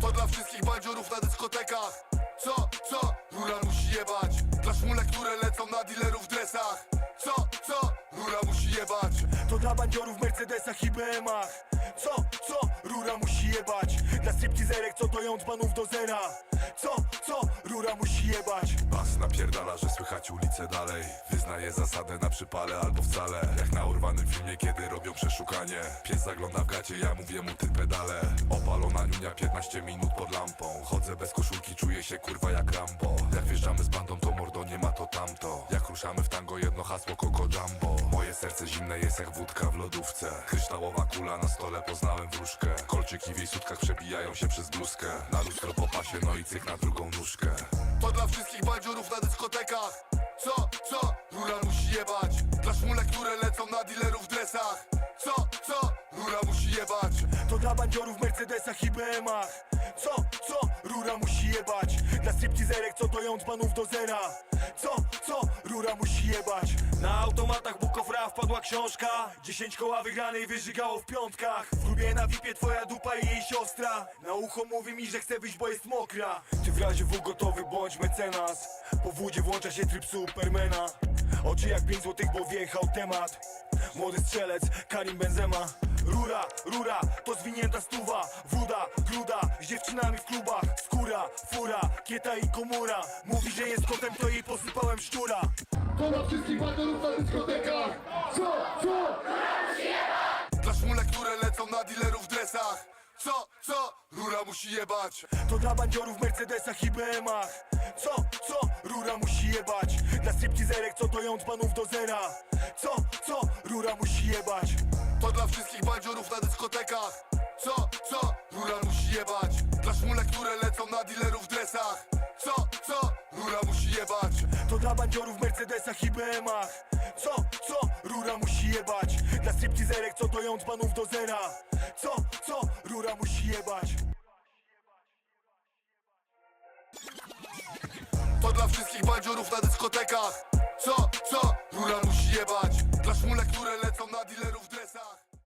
To dla wszystkich bandziorów na dyskotekach. Co, co? Rura musi jebać To dla bandziorów w Mercedesach i BM-ach Co, co? Rura musi jebać. Dla stripteaserek co doją dzbanów do zera. Co, co? Rura musi jebać. Bas napierdala, że słychać ulicę dalej. Wyznaje zasadę na przypale albo wcale. Jak na urwanym filmie, kiedy robią przeszukanie. Pies zagląda w gacie, ja mówię mu ty pedale. Opalona niunia 15 minut pod lampą. Chodzę bez koszulki, czuję się kurwa jak Rambo. Jak wjeżdżamy z bandą, to mordo nie ma to tamto. Jak ruszamy w tango, jedno hasło Coco Jumbo serce zimne jest jak wódka w lodówce. Kryształowa kula na stole, poznałem wróżkę. Kolczyki w jej sutkach przebijają się przez bluzkę. Na lustro po pasie, no i cyk na drugą nóżkę. To dla wszystkich bandziorów na dyskotekach. Co, co? Rura musi jebać. Dla szmulek, które lecą na dealerów w dresach. Co, co? Rura musi jebać. To dla bandziorów w Mercedesach i BM-ach Co, co? Rura musi jebać. Dla stripteaserek co doją dzbanów do zera. Co, co? Rura musi jebać. Na automatach Wpadła książka. Dziesięć koła wygranej wyżygało w piątkach. W grubie na wipie twoja dupa i jej siostra. Na ucho mówi mi, że chce wyjść, bo jest mokra. Ty w razie W gotowy bądź mecenas. Po wódzie włącza się tryb Supermana. Oczy jak pięć złotych, bo wjechał temat. Młody strzelec, Karim Benzema. Rura, rura, to zwinięta stuwa. Woda, gruda, z dziewczynami w klubach. Skóra, fura, kieta i komura. Mówi, że jest kotem, to jej posypałem szczura To dla wszystkich bandziorów na dyskotekach Co, co? Dla szmulek, które lecą na dealerów w dresach Co, co? Rura musi jebać To dla bandziorów w Mercedesach i BM-ach Co, co? Rura musi jebać Dla stripteaserek, co doją dzbanów do zera Co, co? Rura musi jebać To dla wszystkich bandziorów na dyskotekach Co, co? Rura musi jebać Dla szmulek, które lecą dla bandziorów w Mercedesach i BM-ach Co, co? Rura musi jebać Dla stripteaserek, co doją dzbanów do zera Co, co? Rura musi jebać To dla wszystkich bandziorów na dyskotekach Co, co? Rura musi jebać